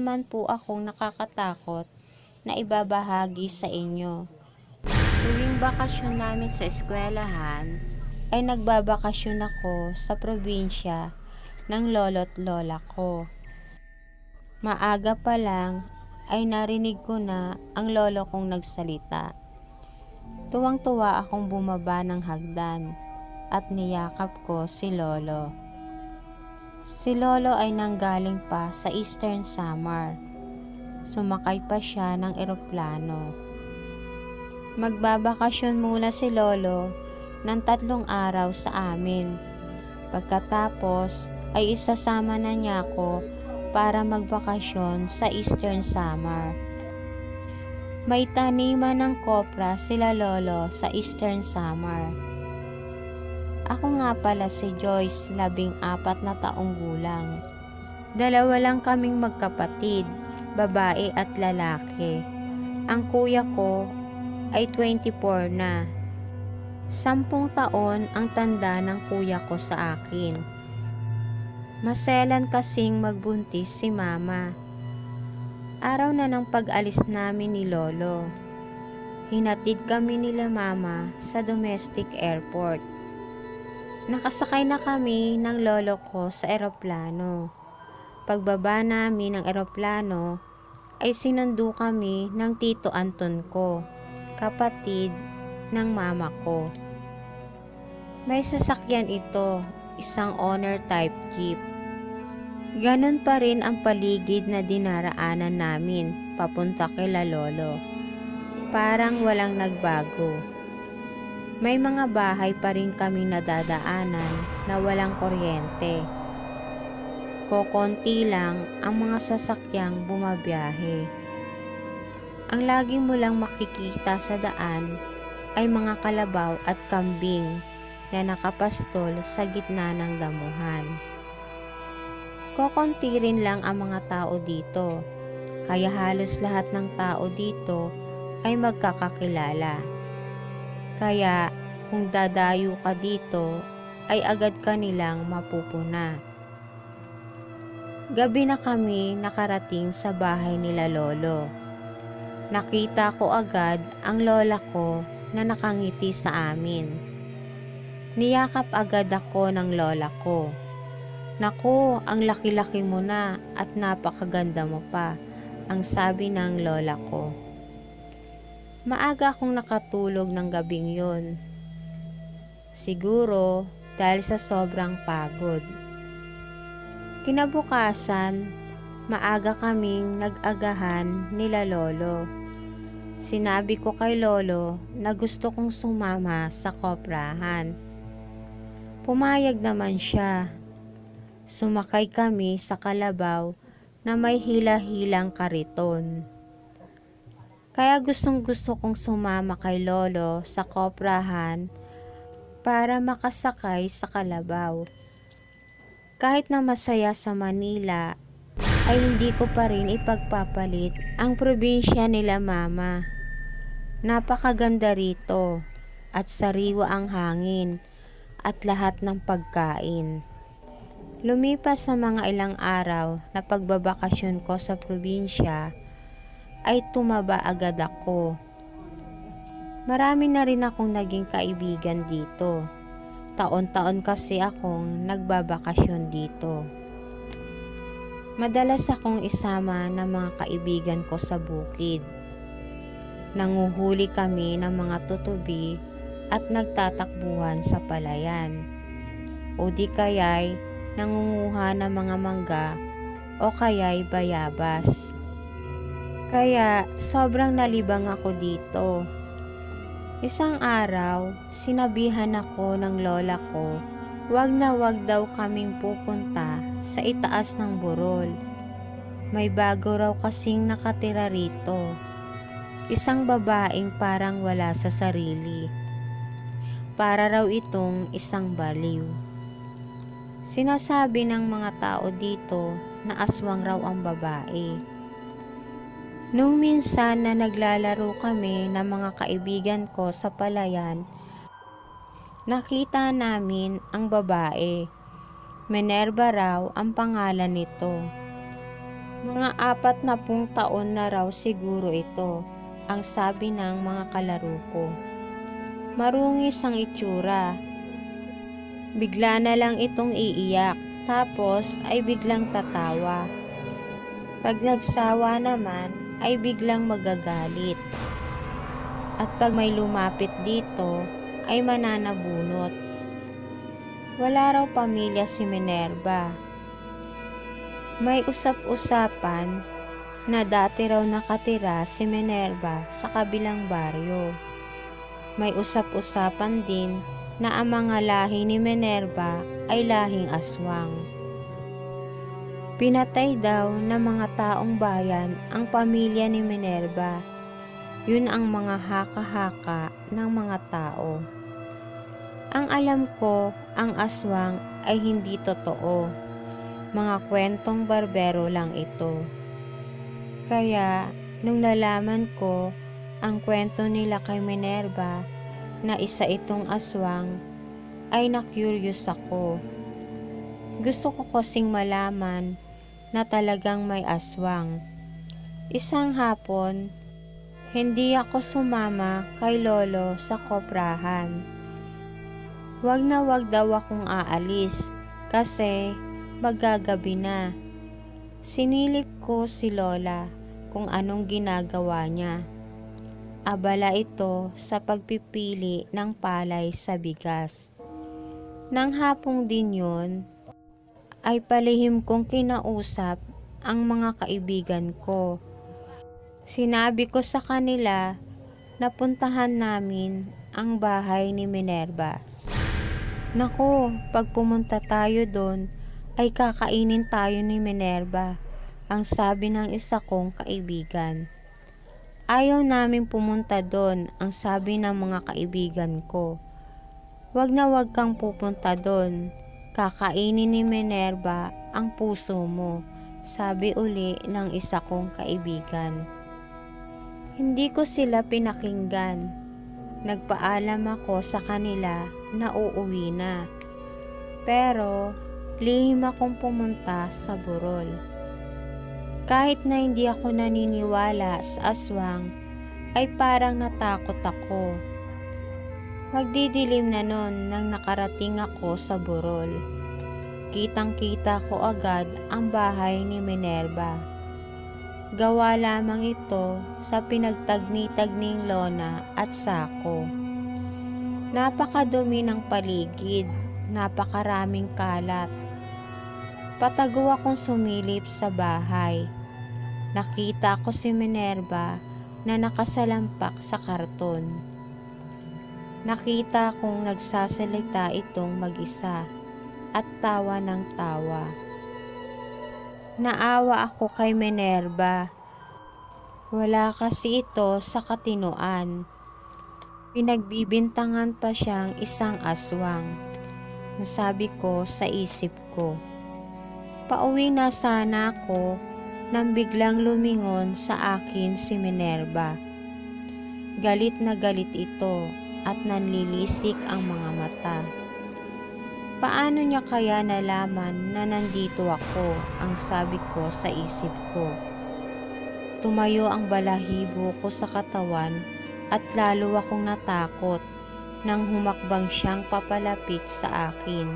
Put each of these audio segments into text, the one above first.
naman po akong nakakatakot na ibabahagi sa inyo. Tuwing bakasyon namin sa eskwelahan, ay nagbabakasyon ako sa probinsya ng lolo't lola ko. Maaga pa lang ay narinig ko na ang lolo kong nagsalita. Tuwang-tuwa akong bumaba ng hagdan at niyakap ko si lolo. Si lolo ay nanggaling pa sa Eastern Samar. Sumakay pa siya ng eroplano. Magbabakasyon muna si lolo ng tatlong araw sa amin. Pagkatapos ay isasama na niya ako para magbakasyon sa Eastern Samar. May taniman ng kopra sila lolo sa Eastern Samar. Ako nga pala si Joyce, labing apat na taong gulang. Dalawa lang kaming magkapatid, babae at lalaki. Ang kuya ko ay 24 na. Sampung taon ang tanda ng kuya ko sa akin. Maselan kasing magbuntis si mama. Araw na ng pag-alis namin ni Lolo. Hinatid kami nila mama sa domestic airport. Nakasakay na kami ng lolo ko sa eroplano. Pagbaba namin ng eroplano, ay sinundo kami ng Tito Anton ko, kapatid ng mama ko. May sasakyan ito, isang honor type jeep. Ganon pa rin ang paligid na dinaraanan namin papunta kila lolo. Parang walang nagbago. May mga bahay pa rin kami nadadaanan na walang kuryente. Kokonti lang ang mga sasakyang bumabiyahe. Ang lagi mo lang makikita sa daan ay mga kalabaw at kambing na nakapastol sa gitna ng damuhan. Kokonti rin lang ang mga tao dito, kaya halos lahat ng tao dito ay magkakakilala. Kaya kung dadayo ka dito, ay agad ka nilang mapupuna. Gabi na kami nakarating sa bahay nila lolo. Nakita ko agad ang lola ko na nakangiti sa amin. Niyakap agad ako ng lola ko. Naku, ang laki-laki mo na at napakaganda mo pa, ang sabi ng lola ko. Maaga akong nakatulog ng gabing yun. Siguro dahil sa sobrang pagod. Kinabukasan, maaga kaming nag-agahan nila lolo. Sinabi ko kay lolo na gusto kong sumama sa koprahan. Pumayag naman siya. Sumakay kami sa kalabaw na may hila-hilang kariton. Kaya gustong gusto kong sumama kay lolo sa koprahan para makasakay sa kalabaw. Kahit na masaya sa Manila, ay hindi ko pa rin ipagpapalit ang probinsya nila mama. Napakaganda rito at sariwa ang hangin at lahat ng pagkain. Lumipas sa mga ilang araw na pagbabakasyon ko sa probinsya, ay tumaba agad ako. Marami na rin akong naging kaibigan dito. Taon-taon kasi akong nagbabakasyon dito. Madalas akong isama ng mga kaibigan ko sa bukid. Nanguhuli kami ng mga tutubi at nagtatakbuhan sa palayan. O di kaya'y nangunguha ng mga mangga o kaya'y bayabas. Kaya sobrang nalibang ako dito. Isang araw, sinabihan ako ng lola ko, wag na wag daw kaming pupunta sa itaas ng burol. May bago raw kasing nakatira rito. Isang babaeng parang wala sa sarili. Para raw itong isang baliw. Sinasabi ng mga tao dito na aswang raw ang babae. Nung minsan na naglalaro kami ng mga kaibigan ko sa palayan, nakita namin ang babae. Minerva raw ang pangalan nito. Mga apat na pung taon na raw siguro ito, ang sabi ng mga kalaro ko. Marungis ang itsura. Bigla na lang itong iiyak, tapos ay biglang tatawa. Pag nagsawa naman, ay biglang magagalit. At pag may lumapit dito, ay mananabunot. Wala raw pamilya si Minerva. May usap-usapan na dati raw nakatira si Minerva sa kabilang baryo. May usap-usapan din na ang mga lahi ni Minerva ay lahing aswang. Pinatay daw ng mga taong bayan ang pamilya ni Minerva. Yun ang mga haka-haka ng mga tao. Ang alam ko, ang aswang ay hindi totoo. Mga kwentong barbero lang ito. Kaya, nung nalaman ko ang kwento nila kay Minerva na isa itong aswang, ay na-curious ako. Gusto ko kasing malaman na talagang may aswang. Isang hapon, hindi ako sumama kay Lolo sa koprahan. Wag na wag daw akong aalis kasi magagabi na. Sinilip ko si Lola kung anong ginagawa niya. Abala ito sa pagpipili ng palay sa bigas. Nang hapong din yun, ay palihim kong kinausap ang mga kaibigan ko. Sinabi ko sa kanila na puntahan namin ang bahay ni Minerva. Nako, pag pumunta tayo doon, ay kakainin tayo ni Minerva, ang sabi ng isa kong kaibigan. Ayaw naming pumunta doon, ang sabi ng mga kaibigan ko. Wag na wag kang pupunta doon, kakainin ni Minerva ang puso mo, sabi uli ng isa kong kaibigan. Hindi ko sila pinakinggan. Nagpaalam ako sa kanila na uuwi na. Pero, lihim akong pumunta sa burol. Kahit na hindi ako naniniwala sa aswang, ay parang natakot ako. Magdidilim na nun nang nakarating ako sa burol. Kitang-kita ko agad ang bahay ni Minerva. Gawa lamang ito sa pinagtagni-tagning lona at sako. Napakadumi ng paligid, napakaraming kalat. Patago akong sumilip sa bahay. Nakita ko si Minerva na nakasalampak sa karton. Nakita kong nagsasalita itong mag-isa at tawa ng tawa. Naawa ako kay Minerva. Wala kasi ito sa katinoan. Pinagbibintangan pa siyang isang aswang. Nasabi ko sa isip ko. Pauwi na sana ako nang biglang lumingon sa akin si Minerva. Galit na galit ito at nanlilisik ang mga mata. Paano niya kaya nalaman na nandito ako ang sabi ko sa isip ko. Tumayo ang balahibo ko sa katawan at lalo akong natakot nang humakbang siyang papalapit sa akin.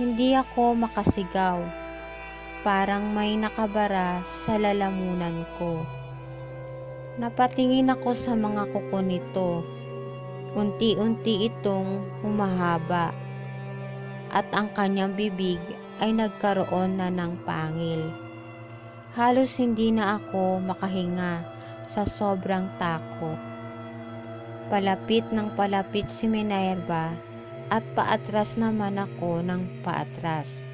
Hindi ako makasigaw. Parang may nakabara sa lalamunan ko. Napatingin ako sa mga kuko nito. Unti-unti itong humahaba at ang kanyang bibig ay nagkaroon na ng pangil. Halos hindi na ako makahinga sa sobrang takot. Palapit ng palapit si Minerva at paatras naman ako ng paatras.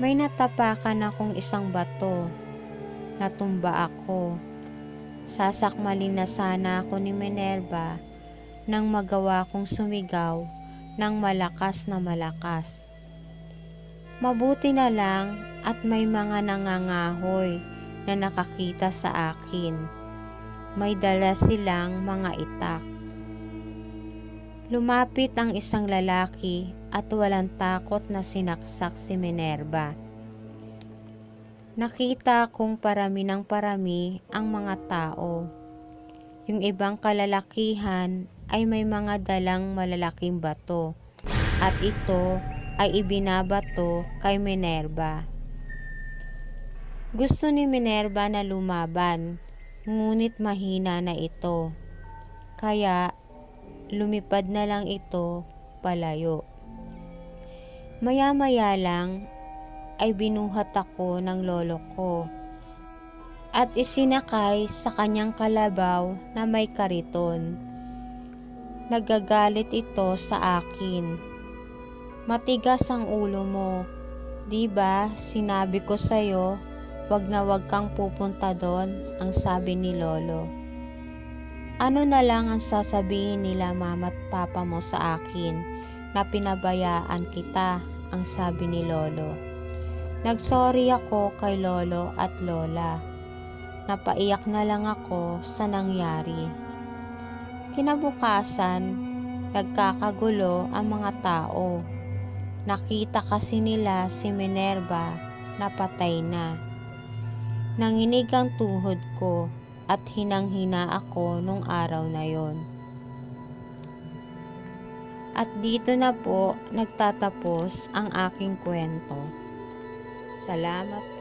May natapakan akong isang bato. Natumba ako. Sasakmalin na sana ako ni Minerva nang magawa kong sumigaw ng malakas na malakas. Mabuti na lang at may mga nangangahoy na nakakita sa akin. May dala silang mga itak. Lumapit ang isang lalaki at walang takot na sinaksak si Minerva. Nakita kong parami ng parami ang mga tao. Yung ibang kalalakihan ay may mga dalang malalaking bato at ito ay ibinabato kay Minerva. Gusto ni Minerva na lumaban, ngunit mahina na ito. Kaya lumipad na lang ito palayo. Maya-maya lang ay binuhat ako ng lolo ko at isinakay sa kanyang kalabaw na may kariton. Nagagalit ito sa akin. Matigas ang ulo mo. 'Di ba? Sinabi ko sa iyo, wag na wag kang pupunta doon, ang sabi ni lolo. Ano na lang ang sasabihin nila mama at papa mo sa akin na pinabayaan kita, ang sabi ni lolo. Nagsorry ako kay lolo at lola. Napaiyak na lang ako sa nangyari. Kinabukasan, nagkakagulo ang mga tao. Nakita kasi nila si Minerva na patay na. Nanginig ang tuhod ko at hinang-hina ako nung araw na yon. At dito na po nagtatapos ang aking kwento. Salamat.